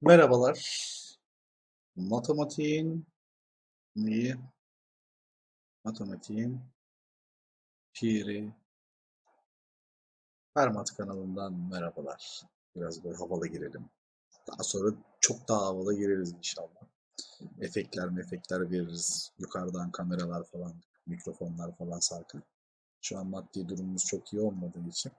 Merhabalar. Matematiğin neyi? Matematiğin piri Fermat kanalından merhabalar. Biraz böyle havalı girelim. Daha sonra çok daha havalı gireriz inşallah. Efektler mefekler veririz. Yukarıdan kameralar falan, mikrofonlar falan sarkar. Şu an maddi durumumuz çok iyi olmadığı için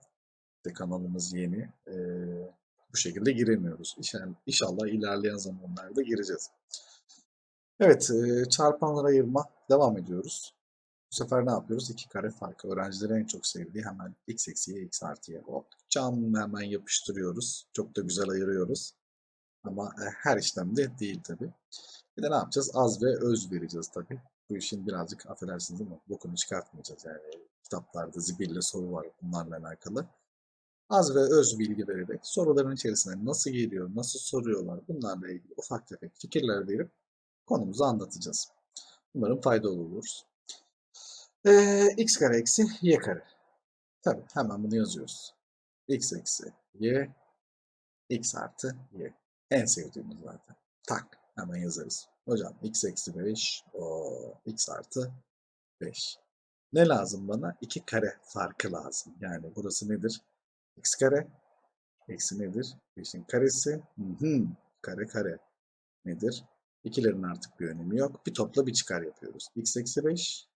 de kanalımız yeni. Ee, bu şekilde giremiyoruz. İnşallah, inşallah ilerleyen zamanlarda gireceğiz. Evet, e, çarpanlara ayırma devam ediyoruz. Bu sefer ne yapıyoruz? İki kare farkı. Öğrencilerin en çok sevdiği hemen x eksiye x artıya hop. Cam hemen yapıştırıyoruz. Çok da güzel ayırıyoruz. Ama e, her işlemde değil tabi. Bir de ne yapacağız? Az ve öz vereceğiz tabi. Bu işin birazcık affedersiniz ama bokunu çıkartmayacağız. Yani kitaplarda zibille soru var bunlarla alakalı. Az ve öz bilgi vererek soruların içerisine nasıl geliyor, nasıl soruyorlar bunlarla ilgili ufak tefek fikirler verip konumuzu anlatacağız. Umarım faydalı oluruz. Ee, x kare eksi y kare. Tabii hemen bunu yazıyoruz. x eksi y, x artı y. En sevdiğimiz zaten. Tak hemen yazarız. Hocam x eksi 5, o x artı 5. Ne lazım bana? 2 kare farkı lazım. Yani burası nedir? X kare eksi nedir? 5'in karesi. Hı hı. Kare kare nedir? İkilerin artık bir önemi yok. Bir topla bir çıkar yapıyoruz. x eksi 5,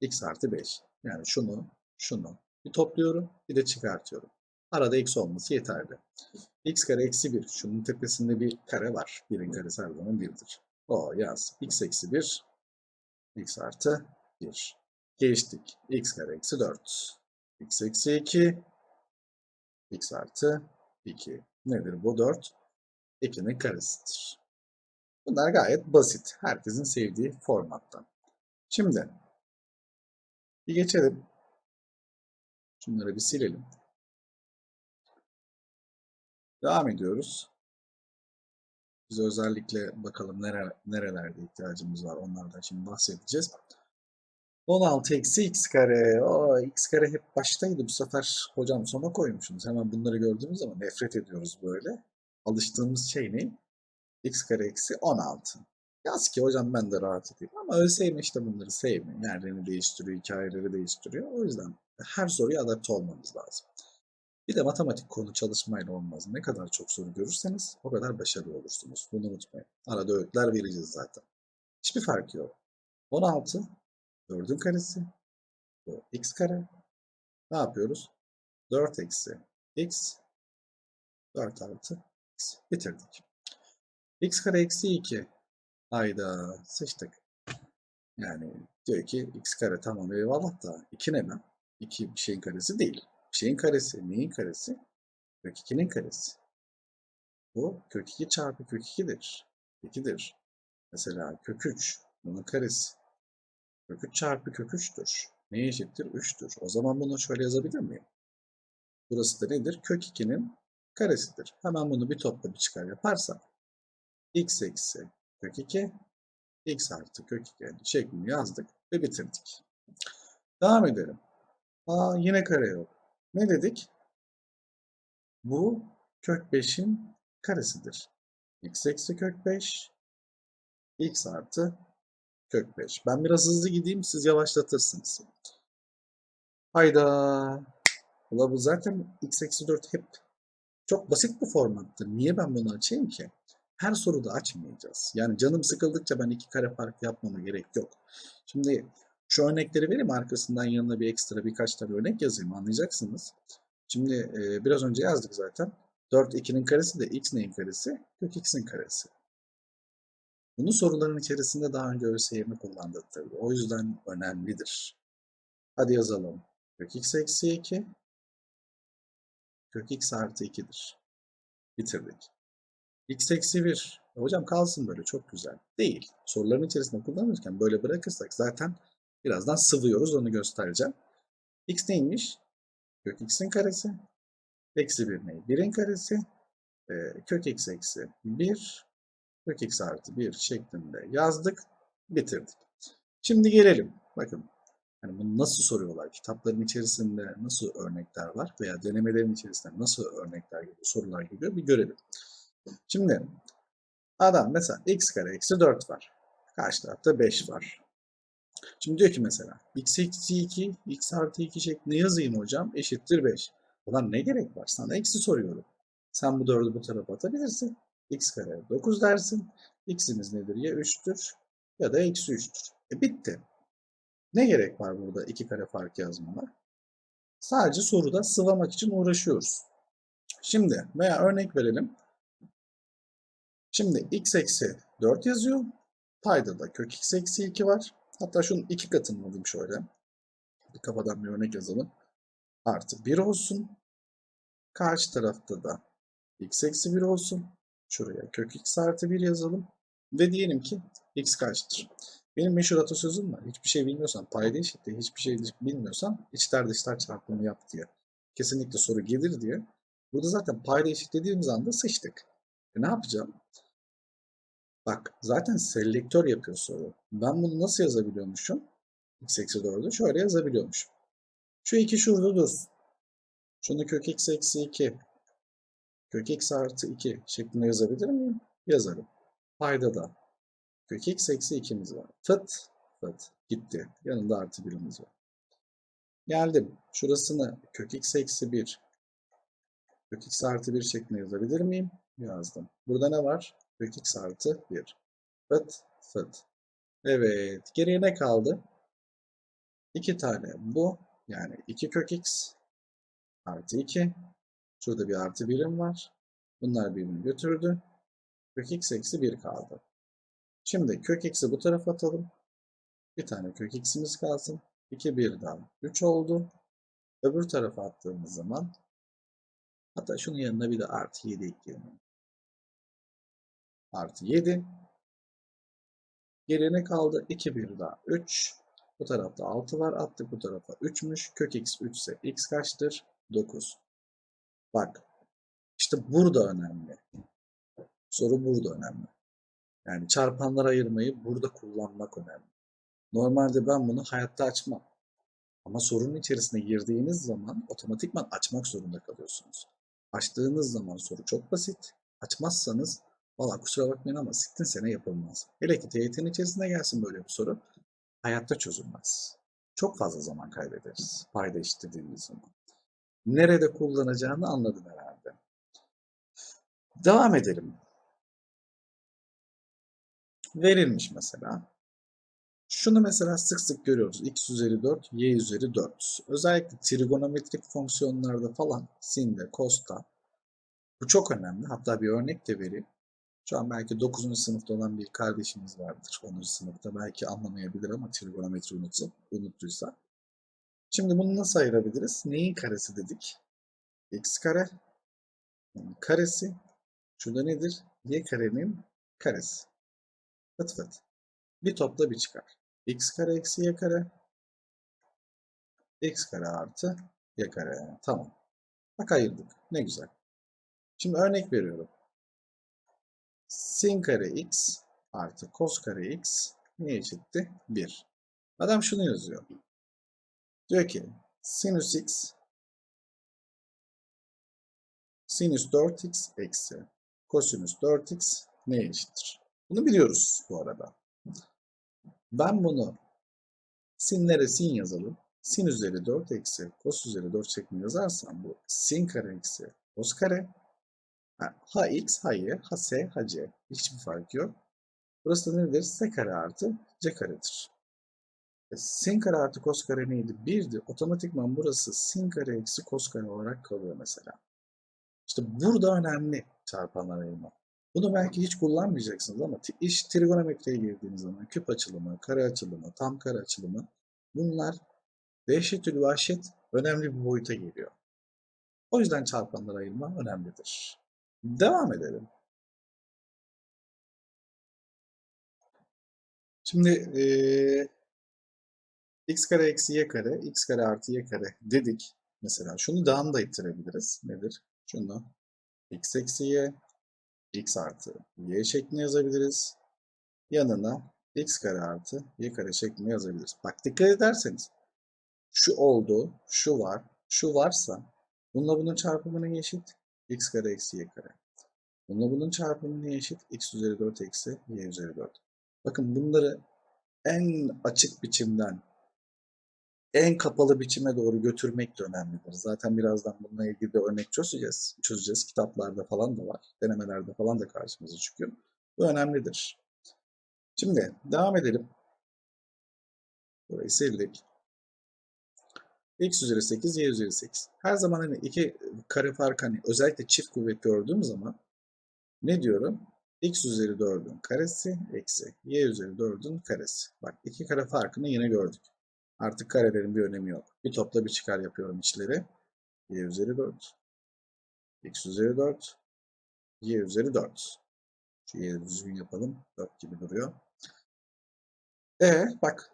x artı 5. Yani şunu, şunu bir topluyorum, bir de çıkartıyorum. Arada x olması yeterli. x kare eksi 1. Şunun tepesinde bir kare var. 1'in karesi her zaman 1'dir. O yaz. x eksi 1, x artı 1. Geçtik. x kare eksi 4. x eksi 2, x artı 2. Nedir bu 4? 2'nin karesidir. Bunlar gayet basit. Herkesin sevdiği formattan. Şimdi bir geçelim. Şunları bir silelim. Devam ediyoruz. Biz özellikle bakalım nere, nerelerde ihtiyacımız var. Onlardan şimdi bahsedeceğiz. 16 eksi x kare. O x kare hep baştaydı. Bu sefer hocam sona koymuşsunuz. Hemen bunları gördüğümüz zaman nefret ediyoruz böyle. Alıştığımız şey ne? x kare eksi 16. Yaz ki hocam ben de rahat edeyim. Ama ÖSYM işte bunları sevmiyor. Yerlerini değiştiriyor, hikayeleri değiştiriyor. O yüzden her soruya adapte olmamız lazım. Bir de matematik konu çalışmayla olmaz. Ne kadar çok soru görürseniz o kadar başarılı olursunuz. Bunu unutmayın. Arada öğütler vereceğiz zaten. Hiçbir farkı yok. 16, 4'ün karesi, bu x kare. Ne yapıyoruz? 4 eksi x, 4 artı x. Bitirdik. x kare eksi 2. Hayda sıçtık. Yani diyor ki x kare tamam eyvallah da 2 ne lan? 2 bir şeyin karesi değil. Bir şeyin karesi. Neyin karesi? Kök 2'nin karesi. Bu kök 2 çarpı kök 2'dir. 2'dir. Mesela kök 3 bunun karesi. Kök 3 çarpı kök 3'tür. Neye eşittir? 3'tür. O zaman bunu şöyle yazabilir miyim? Burası da nedir? Kök 2'nin karesidir. Hemen bunu bir topla bir çıkar yaparsam x eksi kök 2 x artı kök 2 şeklini yazdık ve bitirdik. Devam edelim. Aa, yine kare yok. Ne dedik? Bu kök 5'in karesidir. x eksi kök 5 x artı kök 5. Ben biraz hızlı gideyim siz yavaşlatırsınız. Hayda. Ula bu zaten x eksi 4 hep çok basit bir formattır. Niye ben bunu açayım ki? Her soruda açmayacağız. Yani canım sıkıldıkça ben iki kare fark yapmama gerek yok. Şimdi şu örnekleri vereyim arkasından yanına bir ekstra birkaç tane örnek yazayım anlayacaksınız. Şimdi e, biraz önce yazdık zaten. 4 2'nin karesi de x neyin karesi? Kök x'in karesi. Bunu soruların içerisinde daha önce ÖSYM kullandık tabii. O yüzden önemlidir. Hadi yazalım. Kök x eksi 2 kök x artı 2'dir. Bitirdik. x eksi 1. E hocam kalsın böyle çok güzel. Değil. Soruların içerisinde kullanırken böyle bırakırsak zaten birazdan sıvıyoruz onu göstereceğim. x neymiş? Kök x'in karesi. Eksi 1 ne? 1'in karesi. E, kök x eksi 1 kök x artı 1 şeklinde yazdık. Bitirdik. Şimdi gelelim. Bakın yani bunu nasıl soruyorlar? Kitapların içerisinde nasıl örnekler var veya denemelerin içerisinde nasıl örnekler geliyor, sorular geliyor bir görelim. Şimdi adam mesela x kare eksi 4 var. Karşı tarafta 5 var. Şimdi diyor ki mesela x eksi 2, x artı 2 şeklinde yazayım hocam eşittir 5. Ulan ne gerek var? Sana eksi soruyorum. Sen bu 4'ü bu tarafa atabilirsin. X kare 9 dersin. x'imiz nedir? Ya 3'tür ya da eksi 3'tür. E bitti. Ne gerek var burada iki kare fark yazmana? Sadece soruda sıvamak için uğraşıyoruz. Şimdi veya örnek verelim. Şimdi x eksi 4 yazıyor. Payda da kök x eksi 2 var. Hatta şunun iki katını alayım şöyle. Bir kafadan bir örnek yazalım. Artı 1 olsun. Karşı tarafta da x eksi 1 olsun. Şuraya kök x artı 1 yazalım. Ve diyelim ki x kaçtır? Benim meşhur atasözüm var. Hiçbir şey bilmiyorsan payda eşitti. Hiçbir şey bilmiyorsan içler dışlar çarpımı yap diye. Kesinlikle soru gelir diye. Burada zaten payda eşitlediğimiz anda sıçtık. E ne yapacağım? Bak zaten selektör yapıyor soru. Ben bunu nasıl yazabiliyormuşum? x eksi 4'ü şöyle yazabiliyormuşum. Şu iki şurada dursun. Şunu kök x eksi 2 kök x artı 2 şeklinde yazabilir miyim? Yazarım. Payda da kök x eksi 2'miz var. Fıt fıt gitti. Yanında artı 1'imiz var. Geldim. Şurasını kök x eksi 1 kök x artı 1 şeklinde yazabilir miyim? Yazdım. Burada ne var? Kök x artı 1. Fıt fıt. Evet. Geriye ne kaldı? İki tane bu. Yani 2 kök x artı 2. Şurada bir artı birim var. Bunlar birbirini götürdü. Kök x eksi 1 kaldı. Şimdi kök x'i bu tarafa atalım. Bir tane kök x'imiz kalsın. 2 birden 3 oldu. Öbür tarafa attığımız zaman hatta şunun yanına bir de artı 7 ekleyelim. Artı 7. Geriye kaldı? 2 bir daha 3. Bu tarafta 6 var. Attık bu tarafa 3'müş. Kök x 3 ise x kaçtır? 9. Bak. İşte burada önemli. Soru burada önemli. Yani çarpanlar ayırmayı burada kullanmak önemli. Normalde ben bunu hayatta açmam. Ama sorunun içerisine girdiğiniz zaman otomatikman açmak zorunda kalıyorsunuz. Açtığınız zaman soru çok basit. Açmazsanız valla kusura bakmayın ama sittin sene yapılmaz. Hele ki TYT'nin içerisine gelsin böyle bir soru. Hayatta çözülmez. Çok fazla zaman kaybederiz payda eşitlediğimiz zaman. Nerede kullanacağını anladın herhalde. Devam edelim verilmiş mesela. Şunu mesela sık sık görüyoruz. x üzeri 4, y üzeri 4. Özellikle trigonometrik fonksiyonlarda falan sin'de, cos'ta bu çok önemli. Hatta bir örnek de vereyim. Şu an belki 9. sınıfta olan bir kardeşimiz vardır. 10. sınıfta belki anlamayabilir ama trigonometri unutsa, unuttuysa. Şimdi bunu nasıl ayırabiliriz? Neyin karesi dedik? x kare yani karesi. Şurada nedir? y karenin karesi. Fıt fıt. Bir topla bir çıkar. x kare eksi y kare. x kare artı y kare. Tamam. Bak ayırdık. Ne güzel. Şimdi örnek veriyorum. Sin kare x artı cos kare x ne eşitti? 1. Adam şunu yazıyor. Diyor ki sinüs x sinüs 4x eksi kosinüs 4x neye eşittir? Bunu biliyoruz bu arada. Ben bunu sinlere sin yazalım. Sin üzeri 4 eksi cos üzeri 4 şeklinde yazarsam bu sin kare eksi cos kare. Ha x, ha y, ha s, ha c. Hiçbir fark yok. Burası da nedir? s kare artı c karedir. Sin kare artı cos kare neydi? 1'di. Otomatikman burası sin kare eksi cos kare olarak kalıyor mesela. İşte burada önemli çarpanlar ayırma. Bunu belki hiç kullanmayacaksınız ama iş trigonometriye girdiğiniz zaman küp açılımı, kare açılımı, tam kare açılımı bunlar dehşetül vahşet önemli bir boyuta geliyor. O yüzden çarpanları ayırma önemlidir. Devam edelim. Şimdi ee, x kare eksi y kare, x kare artı y kare dedik. Mesela şunu daha da ittirebiliriz. Nedir? Şunu x eksi y x artı y şeklinde yazabiliriz. Yanına x kare artı y kare şeklinde yazabiliriz. Bak dikkat ederseniz şu oldu, şu var, şu varsa bununla bunun çarpımı ne eşit? x kare eksi y kare. Bununla bunun çarpımı neye eşit? x üzeri 4 eksi y üzeri 4. Bakın bunları en açık biçimden en kapalı biçime doğru götürmek de önemlidir. Zaten birazdan bununla ilgili de örnek çözeceğiz. Çözeceğiz. Kitaplarda falan da var. Denemelerde falan da karşımıza çıkıyor. Bu önemlidir. Şimdi devam edelim. Burayı sildik. x üzeri 8, y üzeri 8. Her zaman hani iki kare fark hani özellikle çift kuvvet gördüğüm zaman ne diyorum? x üzeri 4'ün karesi eksi y üzeri 4'ün karesi. Bak iki kare farkını yine gördük. Artık karelerin bir önemi yok. Bir topla bir çıkar yapıyorum içleri. y üzeri 4. x üzeri 4. y üzeri 4. Şu y'yi düzgün yapalım. 4 gibi duruyor. E bak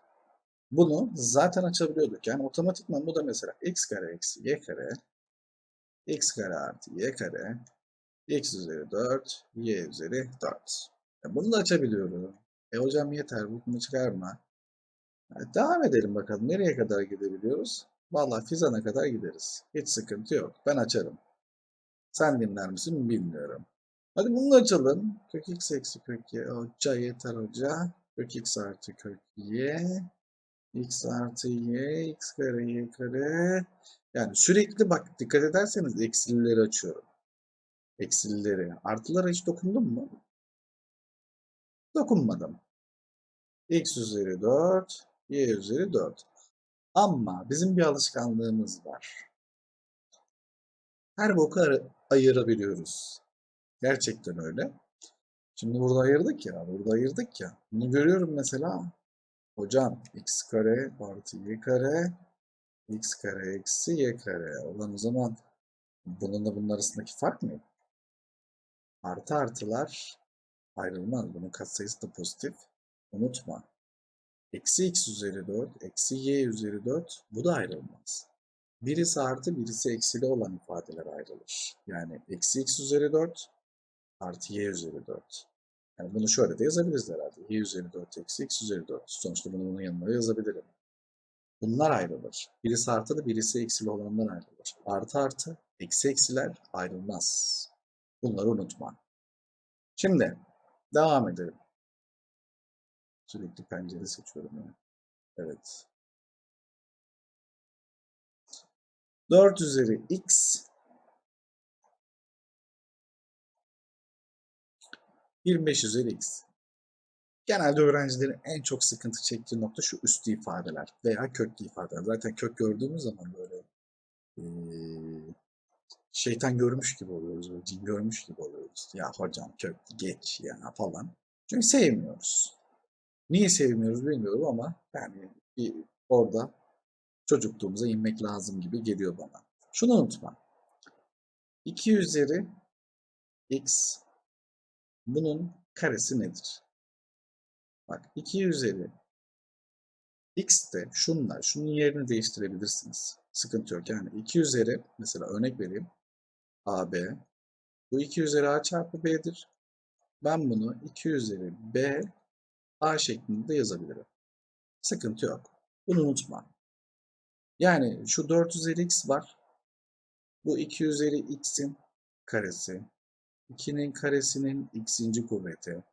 bunu zaten açabiliyorduk. Yani otomatikman bu da mesela x kare eksi y kare x kare artı y kare x üzeri 4 y üzeri 4. Ya bunu da açabiliyorum. E hocam yeter bunu çıkarma. Devam edelim bakalım. Nereye kadar gidebiliyoruz? Vallahi Fizan'a kadar gideriz. Hiç sıkıntı yok. Ben açarım. Sen dinler misin bilmiyorum. Hadi bunu açalım. Kök x eksi kök y. Hoca yeter hoca. Kök x artı kök y. x artı y. x kare y kare. Yani sürekli bak dikkat ederseniz eksilileri açıyorum. Eksilileri. Artılara hiç dokundum mu? Dokunmadım. x üzeri 4 y üzeri 4. Ama bizim bir alışkanlığımız var. Her boku ayırabiliyoruz. Gerçekten öyle. Şimdi burada ayırdık ya, burada ayırdık ya. Bunu görüyorum mesela. Hocam x kare artı y kare x kare eksi y kare. Olan o zaman bununla bunun arasındaki fark ne? Artı artılar ayrılmaz. Bunun katsayısı da pozitif. Unutma. Eksi x üzeri 4, eksi y üzeri 4 bu da ayrılmaz. Birisi artı birisi eksili olan ifadeler ayrılır. Yani eksi x üzeri 4 artı y üzeri 4. Yani bunu şöyle de yazabiliriz herhalde. y üzeri 4 eksi x üzeri 4. Sonuçta bunu bunun yanına yazabilirim. Bunlar ayrılır. Birisi artı da birisi eksili olanlar ayrılır. Artı artı, eksi eksiler ayrılmaz. Bunları unutma. Şimdi devam edelim. Sürekli pencere seçiyorum yani. Evet. 4 üzeri x 25 üzeri x. Genelde öğrencilerin en çok sıkıntı çektiği nokta şu üstü ifadeler veya köklü ifadeler. Zaten kök gördüğümüz zaman böyle şeytan görmüş gibi oluyoruz, böyle cin görmüş gibi oluyoruz. Ya hocam kök geç ya falan. Çünkü sevmiyoruz. Niye sevmiyoruz bilmiyorum ama yani bir orada çocukluğumuza inmek lazım gibi geliyor bana. Şunu unutma. 2 üzeri x bunun karesi nedir? Bak 2 üzeri x de şunlar, şunun yerini değiştirebilirsiniz. Sıkıntı yok. Yani 2 üzeri mesela örnek vereyim. AB bu 2 üzeri a çarpı b'dir. Ben bunu 2 üzeri b a şeklinde yazabilirim. Sıkıntı yok. Bunu unutma. Yani şu 4 üzeri x var. Bu 2 üzeri x'in karesi. 2'nin karesinin x'inci kuvveti.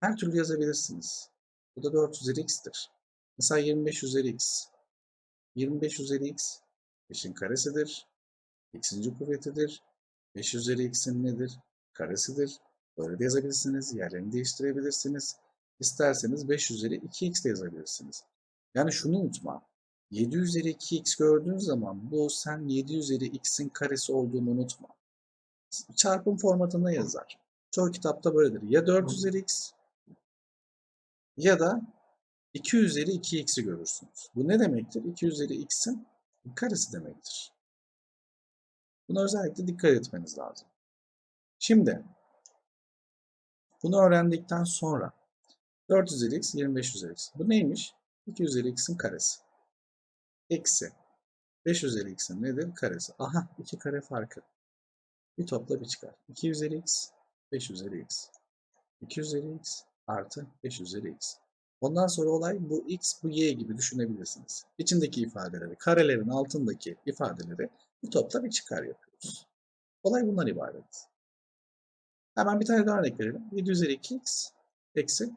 Her türlü yazabilirsiniz. Bu da 4 üzeri x'tir. Mesela 25 üzeri x. 25 üzeri x 5'in karesidir. x'inci kuvvetidir. 5 üzeri x'in nedir? Karesidir. Böyle de yazabilirsiniz. Yerlerini değiştirebilirsiniz. İsterseniz 5 üzeri 2x de yazabilirsiniz. Yani şunu unutma. 7 üzeri 2x gördüğün zaman bu sen 7 üzeri x'in karesi olduğunu unutma. Çarpım formatında yazar. Çoğu kitapta böyledir. Ya 4 üzeri x ya da 2 üzeri 2x'i görürsünüz. Bu ne demektir? 2 üzeri x'in karesi demektir. Buna özellikle dikkat etmeniz lazım. Şimdi bunu öğrendikten sonra 4 üzeri x 25 üzeri x. Bu neymiş? 2 üzeri x'in karesi. Eksi 5 üzeri x'in nedir? Karesi. Aha 2 kare farkı. Bir topla bir çıkar. 2 üzeri x 5 üzeri x. 2 üzeri x artı 5 üzeri x. Ondan sonra olay bu x bu y gibi düşünebilirsiniz. İçindeki ifadeleri, karelerin altındaki ifadeleri bir topla bir çıkar yapıyoruz. Olay bundan ibaret. Hemen bir tane daha örnek verelim. 7 üzeri 2x eksi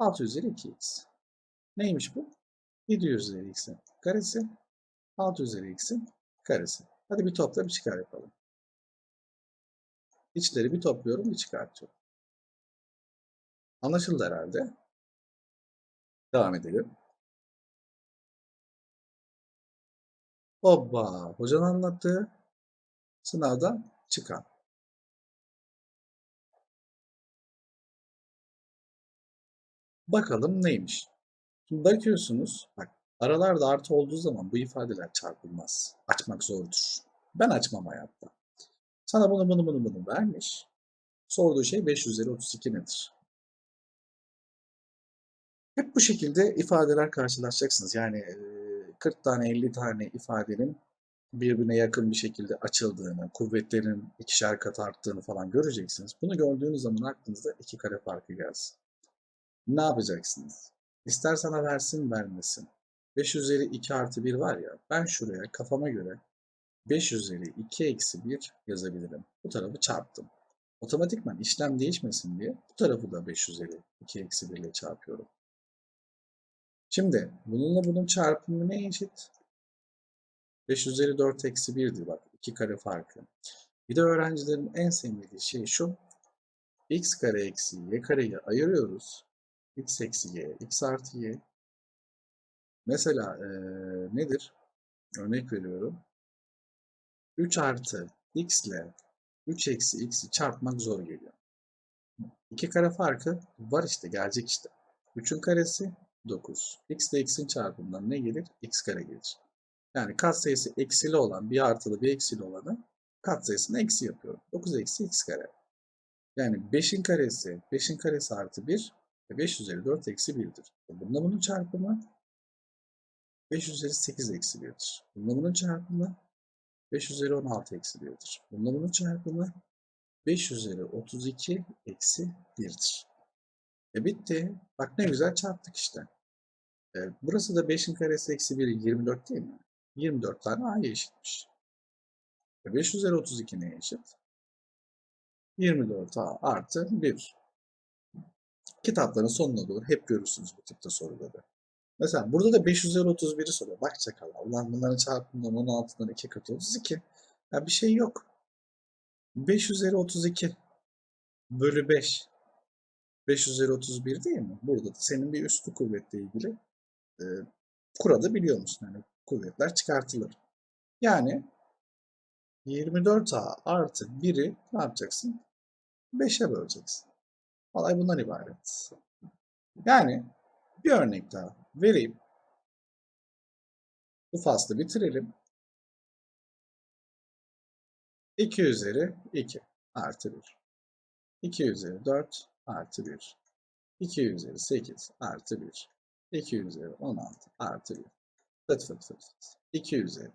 6 üzeri 2x. Neymiş bu? 7 üzeri x'in karesi 6 üzeri x'in karesi. Hadi bir topla bir çıkar yapalım. İçleri bir topluyorum bir çıkartıyorum. Anlaşıldı herhalde. Devam edelim. Hoppa. Hocanın anlattığı sınavdan çıkan. Bakalım neymiş? Şimdi bakıyorsunuz, bak aralarda artı olduğu zaman bu ifadeler çarpılmaz. Açmak zordur. Ben açmam hayatta. Sana bunu bunu bunu bunu vermiş. Sorduğu şey 5 üzeri 32 nedir? Hep bu şekilde ifadeler karşılaşacaksınız. Yani 40 tane 50 tane ifadenin birbirine yakın bir şekilde açıldığını, kuvvetlerin ikişer kat arttığını falan göreceksiniz. Bunu gördüğünüz zaman aklınızda iki kare farkı gelsin. Ne yapacaksınız? İster sana versin vermesin. 5 üzeri 2 artı 1 var ya, ben şuraya kafama göre 5 üzeri 2 eksi 1 yazabilirim. Bu tarafı çarptım. Otomatikman işlem değişmesin diye bu tarafı da 5 üzeri 2 eksi 1 ile çarpıyorum. Şimdi bununla bunun çarpımı ne eşit? 5 üzeri 4 eksi 1'dir bak. 2 kare farkı. Bir de öğrencilerin en sevmediği şey şu. x kare eksi y kareyi ayırıyoruz. X eksi y, x artı y. Mesela ee, nedir? Örnek veriyorum. 3 artı x ile 3 eksi x'i çarpmak zor geliyor. 2 kare farkı var işte gelecek işte. 3'ün karesi 9. x ile x'in çarpımından ne gelir? x kare gelir. Yani katsayısı eksili olan bir artılı bir eksili olanı katsayısını eksi yapıyorum. 9 eksi x kare. Yani 5'in karesi 5'in karesi artı 1 ve 5 üzeri 4 eksi 1'dir. Bununla bunun çarpımı 5 üzeri 8 eksi 1'dir. Bununla bunun çarpımı 5 üzeri 16 eksi 1'dir. Bununla bunun çarpımı 5 üzeri 32 eksi 1'dir. E bitti. Bak ne güzel çarptık işte. E, burası da 5'in karesi eksi 1 24 değil mi? 24 tane a'ya eşitmiş. E 5 üzeri 32 neye eşit? 24a artı 1. Kitapların sonuna doğru hep görürsünüz bu tipte soruları. Mesela burada da 5 üzeri 31'i soruyor. Bak çakal. Ulan bunların çarpımından 16'dan 2 katı 32. Ya bir şey yok. 5 üzeri 32 bölü 5. 5 üzeri 31 değil mi? Burada da senin bir üstü kuvvetle ilgili e, kuralı biliyor musun? Yani kuvvetler çıkartılır. Yani 24A artı 1'i ne yapacaksın? 5'e böleceksin. Olay bundan ibaret. Yani bir örnek daha vereyim. Bu faslı bitirelim. 2 üzeri 2 artı 1. 2 üzeri 4 artı 1. 2 üzeri 8 artı 1. 2 üzeri 16 artı 1. Fıt fıt fıt fıt. 2 üzeri.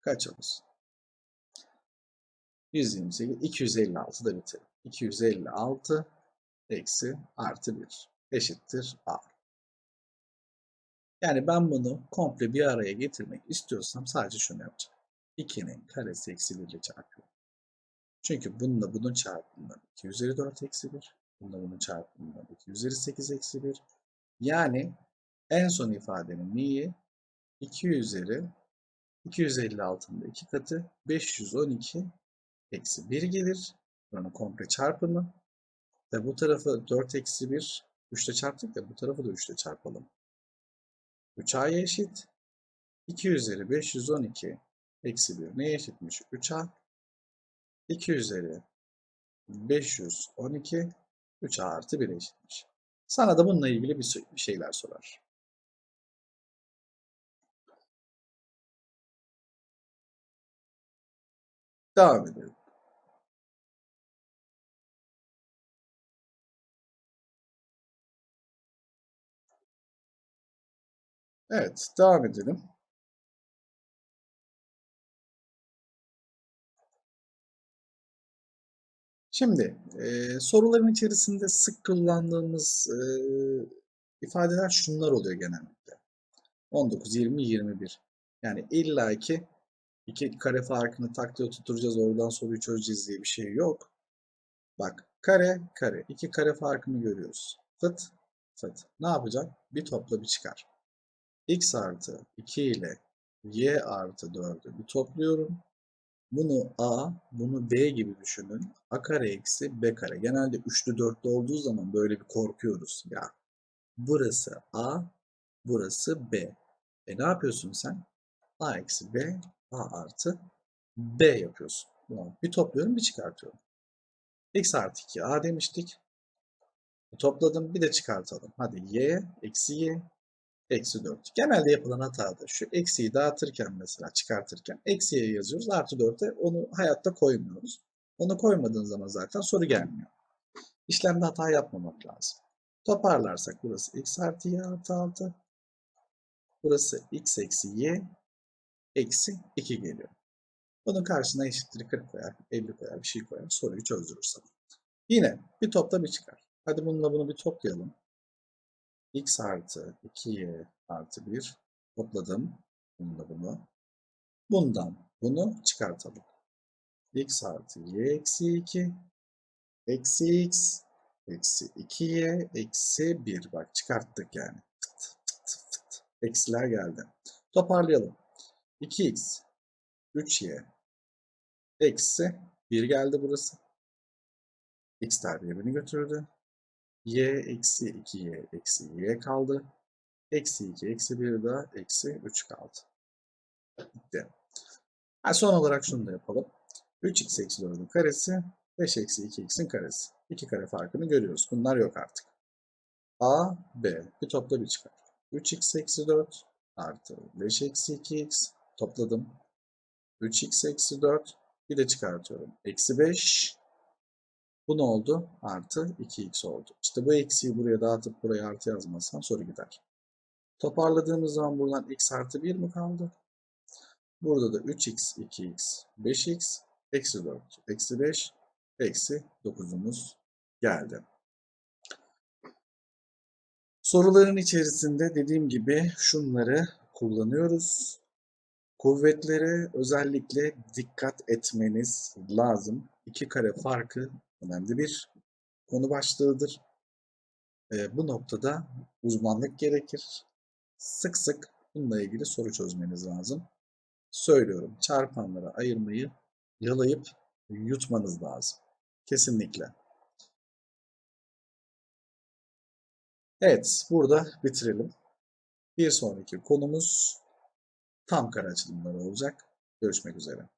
Kaç olsun? 128, 256 da bitirir. 256 eksi artı 1 eşittir A. Yani ben bunu komple bir araya getirmek istiyorsam sadece şunu yapacağım. 2'nin karesi eksi 1 ile çarpıyorum. Çünkü bununla bunun çarpımından 2 üzeri 4 eksi 1. Bununla bunun çarpımından 2 üzeri 8 eksi 1. Yani en son ifadenin neyi? 2 üzeri 256'nın da 2 katı 512 eksi 1 gelir. Buranın komple çarpımı. Ve bu tarafı 4 eksi 1 3 ile çarptık da bu tarafı da 3 ile çarpalım. 3a'ya eşit. 2 üzeri 512 eksi 1 neye eşitmiş? 3a. 2 üzeri 512 3a artı 1'e eşitmiş. Sana da bununla ilgili bir şeyler sorar. Devam edelim. Evet, devam edelim. Şimdi e, soruların içerisinde sık kullandığımız e, ifadeler şunlar oluyor genellikle. 19, 20, 21. Yani illaki iki kare farkını taktiğe tutturacağız, oradan soruyu çözeceğiz diye bir şey yok. Bak Kare, kare. İki kare farkını görüyoruz. Fıt, fıt. Ne yapacağım? Bir topla bir çıkar. X artı 2 ile y artı 4'ü bir topluyorum. Bunu a, bunu b gibi düşünün. a kare eksi b kare. Genelde üçlü dörtlü olduğu zaman böyle bir korkuyoruz. Ya burası a, burası b. E ne yapıyorsun sen? a eksi b, a artı b yapıyorsun. Bir topluyorum bir çıkartıyorum. x artı 2 a demiştik. Topladım bir de çıkartalım. Hadi y eksi y eksi 4. Genelde yapılan hata da şu eksiyi dağıtırken mesela çıkartırken eksiye yazıyoruz. Artı 4'e onu hayatta koymuyoruz. Onu koymadığın zaman zaten soru gelmiyor. İşlemde hata yapmamak lazım. Toparlarsak burası x artı y artı 6. Burası x eksi y eksi 2 geliyor. Bunun karşısına eşittir 40 koyar, 50 koyar, bir şey koyar. Soruyu çözdürür. Yine bir topla bir çıkar. Hadi bununla bunu bir toplayalım. X artı 2y artı 1 topladım. Bununla bunu. Bundan bunu çıkartalım. x artı y eksi 2 eksi x eksi 2y eksi 1. Bak çıkarttık yani. Fıt fıt fıt. Eksiler geldi. Toparlayalım. 2x 3y eksi 1 geldi burası. x birbirini götürdü. Y eksi 2y eksi y kaldı. Eksi 2 eksi 1 daha eksi 3 kaldı. Bitti. Ha, son olarak şunu da yapalım. 3x eksi 4'ün karesi 5 eksi 2x'in karesi. 2 kare farkını görüyoruz. Bunlar yok artık. a, b. Bir topla bir çıkar. 3x eksi 4 artı 5 eksi 2x topladım. 3x eksi 4 bir de çıkartıyorum. Eksi 5 bu ne oldu? Artı 2x oldu. İşte bu eksiyi buraya dağıtıp buraya artı yazmazsam soru gider. Toparladığımız zaman buradan x artı 1 mi kaldı? Burada da 3x, 2x, 5x, eksi 4, eksi 5, eksi 9'umuz geldi. Soruların içerisinde dediğim gibi şunları kullanıyoruz. Kuvvetlere özellikle dikkat etmeniz lazım. İki kare farkı önemli bir konu başlığıdır. E, bu noktada uzmanlık gerekir. Sık sık bununla ilgili soru çözmeniz lazım. Söylüyorum çarpanlara ayırmayı yalayıp yutmanız lazım. Kesinlikle. Evet, burada bitirelim. Bir sonraki konumuz tam kare açılımları olacak. Görüşmek üzere.